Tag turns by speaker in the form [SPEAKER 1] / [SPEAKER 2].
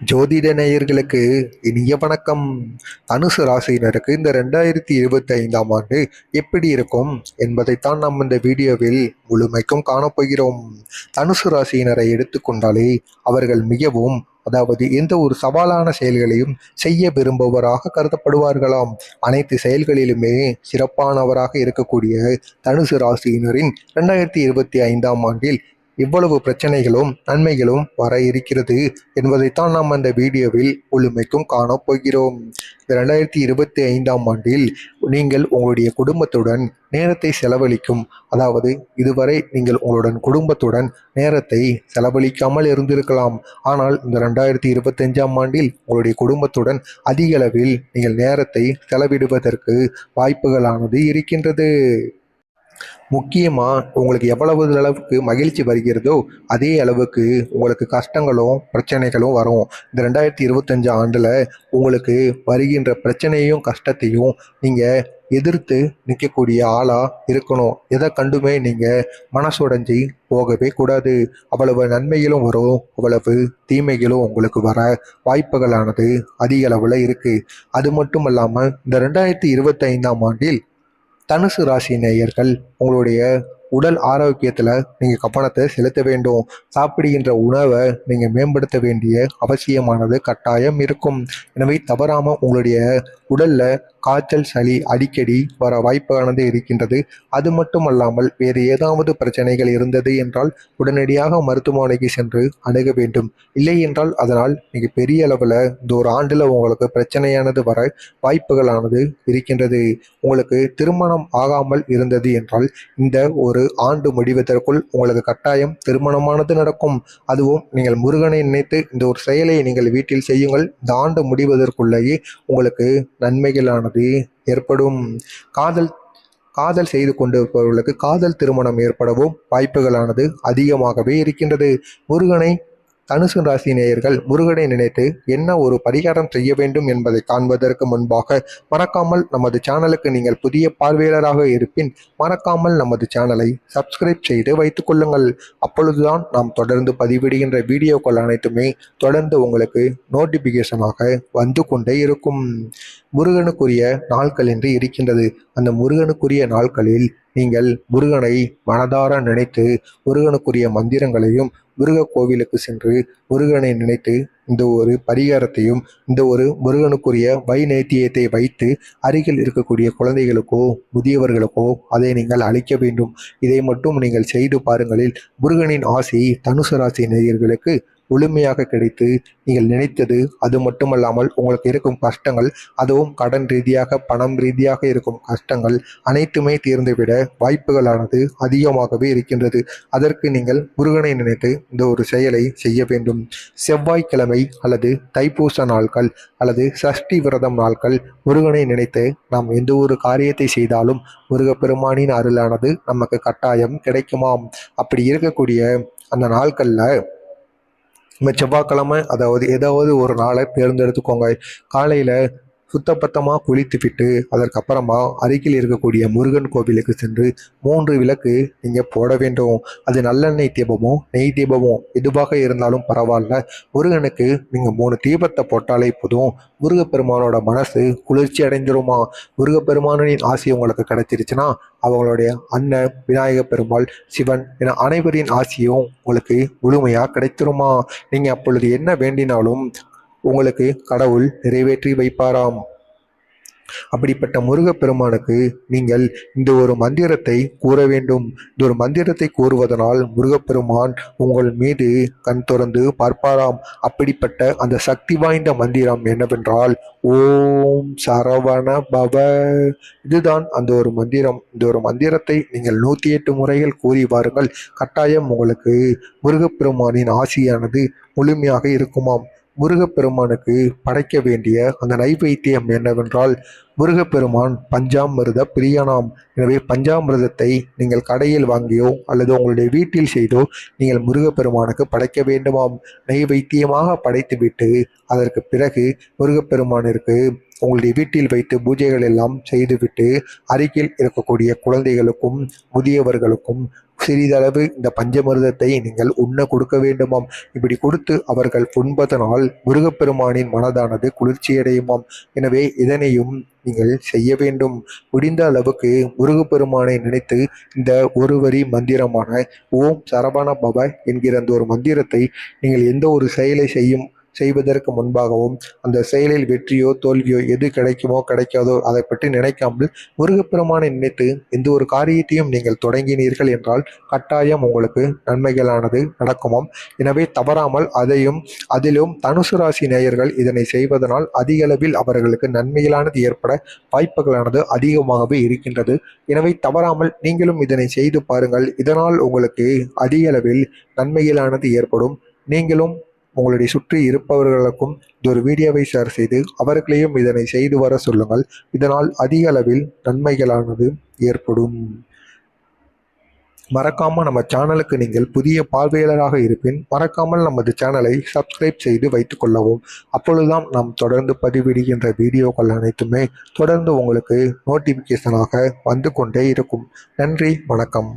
[SPEAKER 1] ஜோதிட நேயர்களுக்கு இனிய வணக்கம். தனுசு ராசியினருக்கு இந்த ரெண்டாயிரத்தி இருபத்தி ஐந்தாம் ஆண்டு எப்படி இருக்கும் என்பதைத்தான் நாம் இந்த வீடியோவில் முழுமைக்கும் காணப்போகிறோம் தனுசு ராசியினரை எடுத்துக்கொண்டாலே அவர்கள் மிகவும் அதாவது எந்த ஒரு சவாலான செயல்களையும் செய்ய விரும்புவராக கருதப்படுவார்களாம். அனைத்து செயல்களிலுமே சிறப்பானவராக இருக்கக்கூடிய தனுசு ராசியினரின் ரெண்டாயிரத்தி இருபத்தி ஐந்தாம் ஆண்டில் இவ்வளவு பிரச்சனைகளும் நன்மைகளும் வர இருக்கிறது என்பதைத்தான் நாம் அந்த வீடியோவில் முழுமைக்கும் காணப்போகிறோம் இந்த ரெண்டாயிரத்தி இருபத்தி ஐந்தாம் ஆண்டில் நீங்கள் உங்களுடைய குடும்பத்துடன் நேரத்தை செலவழிக்கும் அதாவது இதுவரை நீங்கள் உங்களுடன் குடும்பத்துடன் நேரத்தை செலவழிக்காமல் இருந்திருக்கலாம். ஆனால் இந்த ரெண்டாயிரத்தி இருபத்தஞ்சாம் ஆண்டில் உங்களுடைய குடும்பத்துடன் அதிக அளவில் நீங்கள் நேரத்தை செலவிடுவதற்கு வாய்ப்புகளானது இருக்கின்றது. முக்கியமாக உங்களுக்கு எவ்வளவு அளவுக்கு மகிழ்ச்சி வருகிறதோ அதே அளவுக்கு உங்களுக்கு கஷ்டங்களும் பிரச்சனைகளும் வரும். இந்த ரெண்டாயிரத்தி இருபத்தஞ்சு ஆண்டில் உங்களுக்கு வருகின்ற பிரச்சனையும் கஷ்டத்தையும் நீங்கள் எதிர்த்து நிற்கக்கூடிய ஆளாக இருக்கணும். எதை கண்டுமே நீங்கள் மனசுடைஞ்சி போகவே கூடாது. அவ்வளவு நன்மைகளும் வரும் அவ்வளவு தீமைகளும் உங்களுக்கு வர வாய்ப்புகளானது அதிக அளவில் இருக்குது அது மட்டும் இல்லாமல் இந்த ரெண்டாயிரத்தி இருபத்தைந்தாம் ஆண்டில் தனுசு ராசி நேயர்கள் உங்களுடைய உடல் ஆரோக்கியத்தில் நீங்கள் கவனத்தை செலுத்த வேண்டும். சாப்பிடுகின்ற உணவை நீங்கள் மேம்படுத்த வேண்டிய அவசியமானது கட்டாயம் இருக்கும். எனவே தவறாமல் உங்களுடைய உடலில் காய்ச்சல் சளி அடிக்கடி வர வாய்ப்பானது இருக்கின்றது. அது மட்டும் அல்லாமல் வேறு ஏதாவது பிரச்சனைகள் இருந்தது என்றால் உடனடியாக மருத்துவமனைக்கு சென்று அணுக வேண்டும். இல்லை என்றால் அதனால் மிக பெரிய அளவில் இந்த ஒரு ஆண்டில் உங்களுக்கு பிரச்சனையானது வர வாய்ப்புகளானது இருக்கின்றது. உங்களுக்கு திருமணம் ஆகாமல் இருந்தது என்றால் இந்த ஒரு ஆண்டு முடிவதற்குள் உங்களுக்கு கட்டாயம் திருமணமானது நடக்கும். அதுவும் நீங்கள் முருகனை நினைத்து இந்த ஒரு செயலை நீங்கள் வீட்டில் செய்யுங்கள். இந்த ஆண்டு முடிவதற்குள்ளேயே உங்களுக்கு நன்மைகளானது ஏற்படும். காதல் காதல் செய்து கொண்டிருப்பவர்களுக்கு காதல் திருமணம் ஏற்படவும் வாய்ப்புகளானது அதிகமாகவே இருக்கின்றது. முருகனை தனுசு ராசி நேயர்கள் முருகனை நினைத்து என்ன ஒரு பரிகாரம் செய்ய வேண்டும் என்பதை காண்பதற்கு முன்பாக மறக்காமல் நமது சேனலுக்கு நீங்கள் புதிய பார்வையாளராக இருப்பின் மறக்காமல் நமது சேனலை சப்ஸ்கிரைப் செய்து வைத்துக் கொள்ளுங்கள். அப்பொழுதுதான் நாம் தொடர்ந்து பதிவிடுகின்ற வீடியோக்கள் அனைத்துமே தொடர்ந்து உங்களுக்கு நோட்டிபிகேஷனாக வந்து கொண்டே இருக்கும். முருகனுக்குரிய நாட்கள் என்று இருக்கின்றது. அந்த முருகனுக்குரிய நாட்களில் நீங்கள் முருகனை மனதார நினைத்து முருகனுக்குரிய மந்திரங்களையும் முருக கோவிலுக்கு சென்று முருகனை நினைத்து இந்த ஒரு பரிகாரத்தையும் இந்த ஒரு முருகனுக்குரிய வைநேத்தியத்தை வைத்து அருகில் இருக்கக்கூடிய குழந்தைகளுக்கோ முதியவர்களுக்கோ அதை நீங்கள் அளிக்க வேண்டும். இதை மட்டும் நீங்கள் செய்து பாருங்களில் முருகனின் ஆசை தனுசு ராசி நேயர்களுக்கு முழுமையாக கிடைத்து நீங்கள் நினைத்தது அது மட்டுமல்லாமல் உங்களுக்கு இருக்கும் கஷ்டங்கள் அதுவும் கடன் ரீதியாக பணம் ரீதியாக இருக்கும் கஷ்டங்கள் அனைத்துமே தீர்ந்துவிட வாய்ப்புகளானது அதிகமாகவே இருக்கின்றது. அதற்கு நீங்கள் முருகனை நினைத்து இந்த ஒரு செயலை செய்ய வேண்டும். செவ்வாய்க்கிழமை அல்லது தைப்பூச நாட்கள் அல்லது சஷ்டி விரதம் நாட்கள் முருகனை நினைத்து நாம் எந்த ஒரு காரியத்தை செய்தாலும் முருகப்பெருமானின் அருளானது நமக்கு கட்டாயம் கிடைக்குமாம். அப்படி இருக்கக்கூடிய அந்த நாட்களில் செவ்வாய்க்கிழமை அதாவது ஏதாவது ஒரு நாளை தேர்ந்தெடுத்துக்கோங்க. காலையில் சுத்தபத்தமாக குளித்துவிட்டு அதற்கப்புறமா அருகில் இருக்கக்கூடிய முருகன் கோவிலுக்கு சென்று மூன்று விளக்கு நீங்கள் போட வேண்டும். அது நல்லெண்ணெய் தீபமோ நெய் தீபமோ எதுவாக இருந்தாலும் பரவாயில்ல. முருகனுக்கு நீங்கள் மூணு தீபத்தை போட்டாலே போதும். முருகப்பெருமானோட மனசு குளிர்ச்சி அடைஞ்சிருமா? முருகப்பெருமானின் ஆசை உங்களுக்கு கிடைச்சிருச்சுன்னா அவங்களுடைய அண்ணன் விநாயக பெருமாள் சிவன் என அனைவரின் ஆசையும் உங்களுக்கு முழுமையாக கிடைத்திருமா நீங்கள் அப்பொழுது என்ன வேண்டினாலும் உங்களுக்கு கடவுள் நிறைவேற்றி வைப்பாராம். அப்படிப்பட்ட முருகப்பெருமானுக்கு நீங்கள் இந்த ஒரு மந்திரத்தை கூற வேண்டும். இந்த ஒரு மந்திரத்தை கூறுவதனால் முருகப்பெருமான் உங்கள் மீது கண் திறந்து பார்ப்பாராம். அப்படிப்பட்ட அந்த சக்தி வாய்ந்த மந்திரம் என்னவென்றால் ஓம் சரவண பவ இதுதான் அந்த ஒரு மந்திரம். இந்த ஒரு மந்திரத்தை நீங்கள் நூற்றி எட்டு முறைகள் கூறி வாருங்கள். கட்டாயம் உங்களுக்கு முருகப்பெருமானின் ஆசியானது முழுமையாக இருக்குமாம். முருகப்பெருமானுக்கு படைக்க வேண்டிய அந்த நைவேத்தியம் என்னவென்றால் முருகப்பெருமான் பஞ்சாமிர்த பிரியனாம். எனவே பஞ்சாமிர்தத்தை நீங்கள் கடையில் வாங்கியோ அல்லது உங்களுடைய வீட்டில் செய்தோ நீங்கள் முருகப்பெருமானுக்கு படைக்க வேண்டுமாம். நைவேத்தியமாக படைத்துவிட்டு அதற்கு பிறகு முருகப்பெருமானிற்கு உங்களுடைய வீட்டில் வைத்து பூஜைகள் எல்லாம் செய்துவிட்டு அருகில் இருக்கக்கூடிய குழந்தைகளுக்கும் முதியவர்களுக்கும் சிறிதளவு இந்த பஞ்சமிர்தத்தை நீங்கள் உண்ண கொடுக்க வேண்டுமாம். இப்படி கொடுத்து அவர்கள் உண்பதனால் முருகப்பெருமானின் மனதானது குளிர்ச்சியடையுமாம். எனவே இதனையும் நீங்கள் செய்ய வேண்டும். முடிந்த அளவுக்கு முருகப்பெருமானை நினைத்து இந்த ஒரு வரி மந்திரமான ஓம் சரவண பவ என்கிற அந்த ஒரு மந்திரத்தை நீங்கள் எந்த ஒரு செயலை செய்யும் செய்வதற்கு முன்பாகவும் அந்த செயலில் வெற்றியோ தோல்வியோ எது கிடைக்குமோ கிடைக்காதோ அதை பற்றி நினைக்காமல் முருகப்பெருமானை நினைத்து எந்த ஒரு காரியத்தையும் நீங்கள் தொடங்கினீர்கள் என்றால் கட்டாயம் உங்களுக்கு நன்மைகளானது நடக்குமாம். எனவே தவறாமல் அதையும் அதிலும் தனுசு ராசி நேயர்கள் இதனை செய்வதனால் அதிக அளவில் அவர்களுக்கு நன்மைகளானது ஏற்பட வாய்ப்புகளானது அதிகமாகவே இருக்கின்றது. எனவே தவறாமல் நீங்களும் இதனை செய்து பாருங்கள். இதனால் உங்களுக்கு அதிக அளவில் நன்மைகளானது ஏற்படும். நீங்களும் உங்களுடைய சுற்றி இருப்பவர்களுக்கும் இந்த ஒரு வீடியோவை ஷேர் செய்து அவர்களையும் இதனை செய்து வர சொல்லுங்கள். இதனால் அதிக அளவில் நன்மைகளானது ஏற்படும். மறக்காமல் நம்ம சேனலுக்கு நீங்கள் புதிய பார்வையாளராக இருப்பின் மறக்காமல் நமது சேனலை சப்ஸ்கிரைப் செய்து வைத்துக் கொள்ளவும். அப்பொழுதுதான் நாம் தொடர்ந்து பதிவிடுகின்ற வீடியோக்கள் அனைத்துமே தொடர்ந்து உங்களுக்கு நோட்டிஃபிகேஷனாக வந்து கொண்டே இருக்கும். நன்றி வணக்கம்.